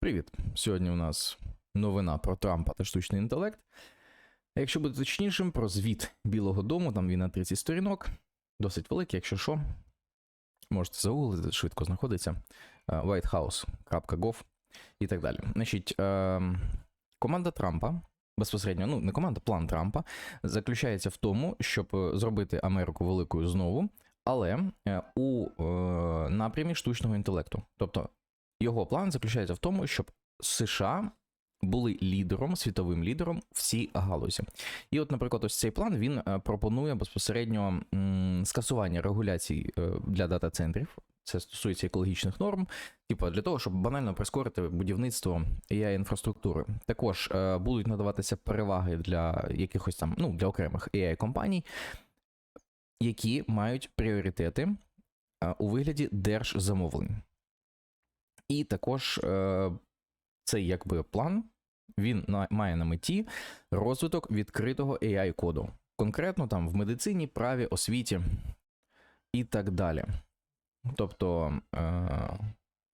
Привіт! Сьогодні у нас новина про Трампа та штучний інтелект. А якщо бути точнішим, про звіт Білого Дому, там він на 30 сторінок, досить великий, якщо що, можете загуглити, швидко знаходиться. е, whitehouse.gov і так далі. Значить, е, команда Трампа, безпосередньо, ну, не команда, план Трампа, заключається в тому, щоб е, зробити Америку великою знову, але у е, напрямі штучного інтелекту. Тобто його план заключається в тому, щоб США були лідером, світовим лідером в цій галузі. І от, наприклад, ось цей план він е, пропонує безпосередньо скасування регуляцій е, для дата-центрів. Це стосується екологічних норм, типу для того, щоб банально прискорити будівництво ai інфраструктури. Також е, будуть надаватися переваги для якихось там, ну для окремих ai компаній, які мають пріоритети е, у вигляді держзамовлень. І також е, цей якби план він має на меті розвиток відкритого AI коду, конкретно там в медицині, праві, освіті і так далі. Тобто е,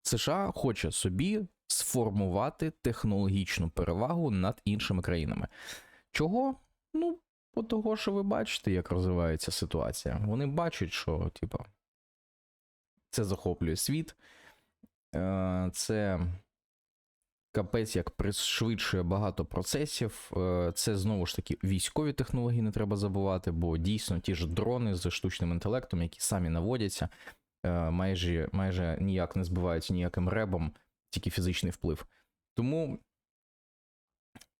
США хоче собі сформувати технологічну перевагу над іншими країнами. Чого? Ну, по того, що ви бачите, як розвивається ситуація. Вони бачать, що, типу, це захоплює світ. Е, Це капець як пришвидшує багато процесів. Е, Це знову ж таки військові технології не треба забувати, бо дійсно ті ж дрони з штучним інтелектом, які самі наводяться, е, майже, майже ніяк не збиваються ніяким ребом, тільки фізичний вплив. Тому,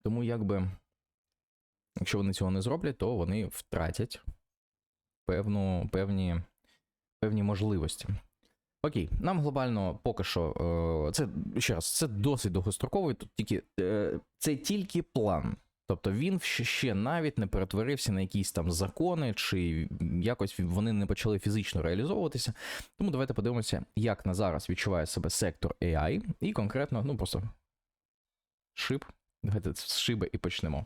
тому якби, якщо вони цього не зроблять, то вони втратять певну, певні, певні можливості. Окей, нам глобально поки що е, це ще раз, це досить довгостроковий. Тут тільки е, це тільки план. Тобто він ще, навіть не перетворився на якісь там закони, чи якось вони не почали фізично реалізовуватися. Тому давайте подивимося, як на зараз відчуває себе сектор AI, і конкретно, ну просто шиб. Давайте з шиби і почнемо.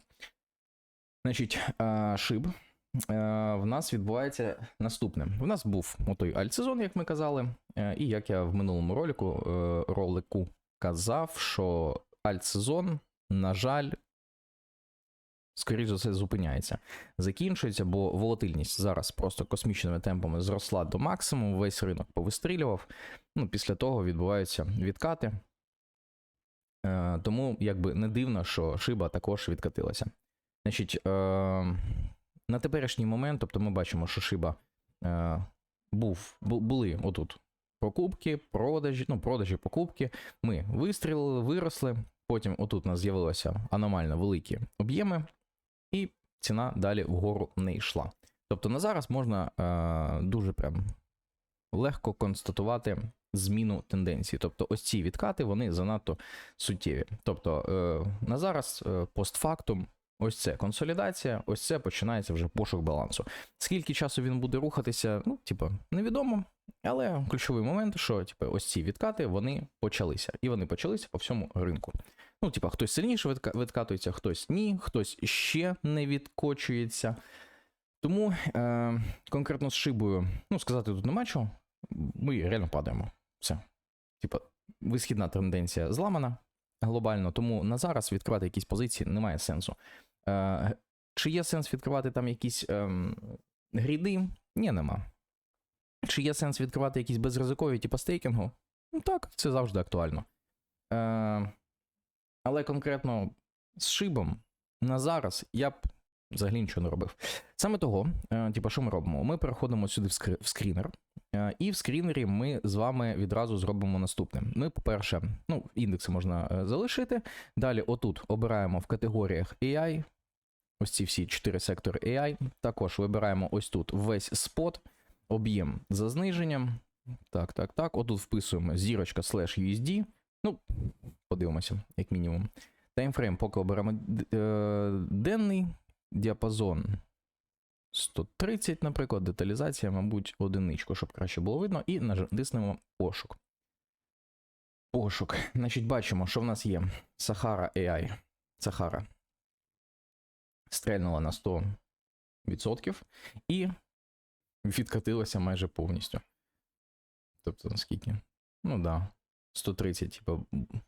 Значить, е, шиб в нас відбувається наступне. У нас був отой альтсезон, як ми казали, е, і як я в минулому ролику, е, ролику казав, що альтсезон, на жаль, скоріш за все, зупиняється, закінчується, бо волатильність зараз просто космічними темпами зросла до максимуму, весь ринок повистрілював. Ну, після того відбуваються відкати. Е, Тому якби не дивно, що шиба також відкатилася. Значить, е, на теперішній момент, тобто ми бачимо, що шиба е, був, бу- були отут покупки, продажі, ну, продажі, покупки. Ми вистрілили, виросли. Потім отут у нас з'явилися аномально великі об'єми, і ціна далі вгору не йшла. Тобто на зараз можна е, дуже прям легко констатувати зміну тенденції. Тобто, ось ці відкати вони занадто суттєві. Тобто е, на зараз е, постфактум. Ось це консолідація, ось це починається вже пошук балансу. Скільки часу він буде рухатися, ну, типу, невідомо. Але ключовий момент, що типу, ось ці відкати вони почалися. І вони почалися по всьому ринку. Ну, типа, хтось сильніше відка- відкатується, хтось ні, хтось ще не відкочується. Тому е, конкретно з шибою, ну, сказати тут нема чого. Ми реально падаємо. Все. Типа, висхідна тенденція зламана глобально, тому на зараз відкривати якісь позиції немає сенсу. Е, чи є сенс відкривати там якісь ем, гріди? Ні, нема. Чи є сенс відкривати якісь безризикові, типу стейкінгу? Ну так, це завжди актуально. Е, але конкретно з шибом на зараз я б взагалі нічого не робив. Саме того, е, типу, що ми робимо? Ми переходимо сюди в, скри- в скрінер, е, і в скрінері ми з вами відразу зробимо наступне. Ми, по-перше, ну, індекси можна е, залишити. Далі, отут обираємо в категоріях AI. Ось ці всі чотири сектори AI. Також вибираємо ось тут весь спот, об'єм за зниженням. Так, так, так. Отут вписуємо зірочка slash USD. Ну, подивимося, як мінімум. Таймфрейм поки оберемо е, денний діапазон 130, наприклад, деталізація, мабуть, одиничку, щоб краще було видно, і натиснемо пошук. Пошук. Значить, бачимо, що в нас є Sahara AI. Sahara стрельнула на 100% і відкатилася майже повністю. Тобто, наскільки? Ну да. 130, типу,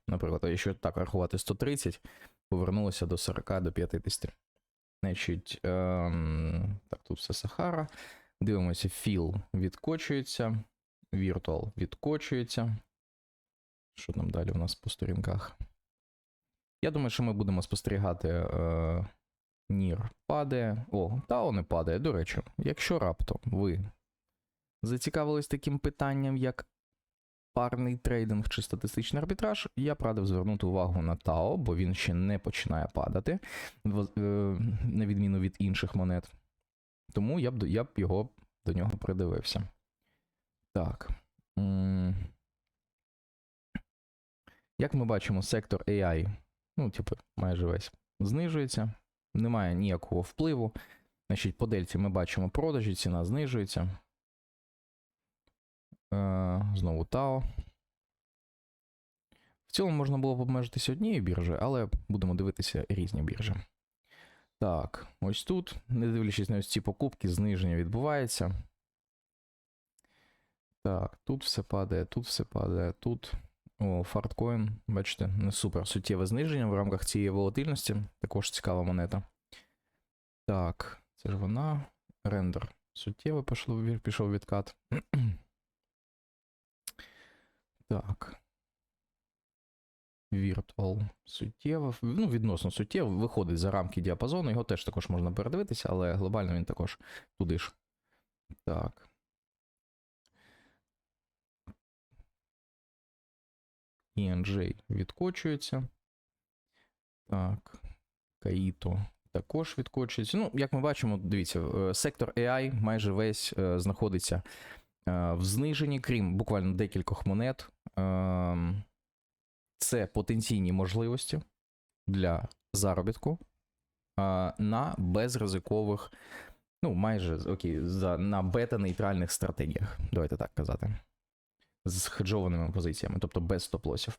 наприклад, якщо так рахувати 130, повернулося до 40 до 50. Значить, ем, так, тут все Сахара. Дивимося, філ відкочується, Virtual відкочується. Що там далі у нас по сторінках? Я думаю, що ми будемо спостерігати. Е, Нір падає. О, Тао не падає. До речі, якщо раптом ви зацікавились таким питанням, як парний трейдинг чи статистичний арбітраж, я б радив звернути увагу на Тао, бо він ще не починає падати, е, на відміну від інших монет. Тому я б, я б його до нього придивився. Так. Як ми бачимо, сектор AI, ну, типу, майже весь знижується, немає ніякого впливу. Значить, по дельті ми бачимо продажі, ціна знижується. Е, знову Тао. В цілому можна було б обмежитися однією біржею, але будемо дивитися різні біржі. Так, ось тут, не дивлячись на ось ці покупки, зниження відбувається. Так, тут все падає, тут все падає, тут. О, фарткоін, бачите, не супер суттєве зниження в рамках цієї волатильності. Також цікава монета. Так, це ж вона. Рендер. Суттєво пішло, пішов відкат. Так. Virtual суттєво, ну, відносно суттєво, виходить за рамки діапазону, його теж також можна передивитися, але глобально він також туди ж. Так. ENJ відкочується. Так. Каїто також відкочується. Ну, як ми бачимо, дивіться, е, сектор AI майже весь е, знаходиться е, в зниженні, крім буквально декількох монет. Ем, Це потенційні можливості для заробітку на безризикових, ну, майже окей, на бета-нейтральних стратегіях. Давайте так казати. З хеджованими позиціями, тобто без стоп-лосів.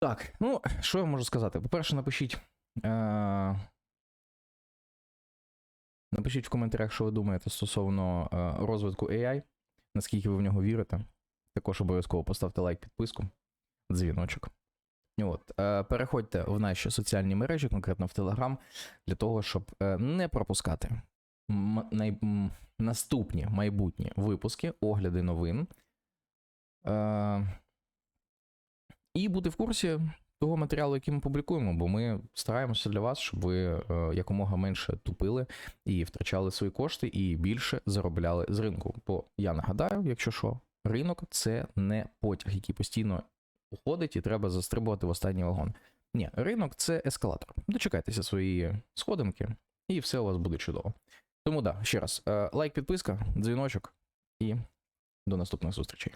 Так, ну, що я можу сказати? По-перше, напишіть. Е- Напишіть в коментарях, що ви думаєте стосовно е, розвитку AI, наскільки ви в нього вірите. Також обов'язково поставте лайк, підписку, дзвіночок. От, е, переходьте в наші соціальні мережі, конкретно в Telegram, для того, щоб е, не пропускати най- наступні майбутні випуски, огляди новин. Е, і бути в курсі того матеріалу, який ми публікуємо, бо ми стараємося для вас, щоб ви якомога менше тупили і втрачали свої кошти, і більше заробляли з ринку. Бо я нагадаю, якщо що, ринок це не потяг, який постійно уходить, і треба застрибувати в останній вагон. Ні, ринок це ескалатор. Дочекайтеся свої сходинки, і все у вас буде чудово. Тому да, ще раз, е, лайк, підписка, дзвіночок і до наступних зустрічей.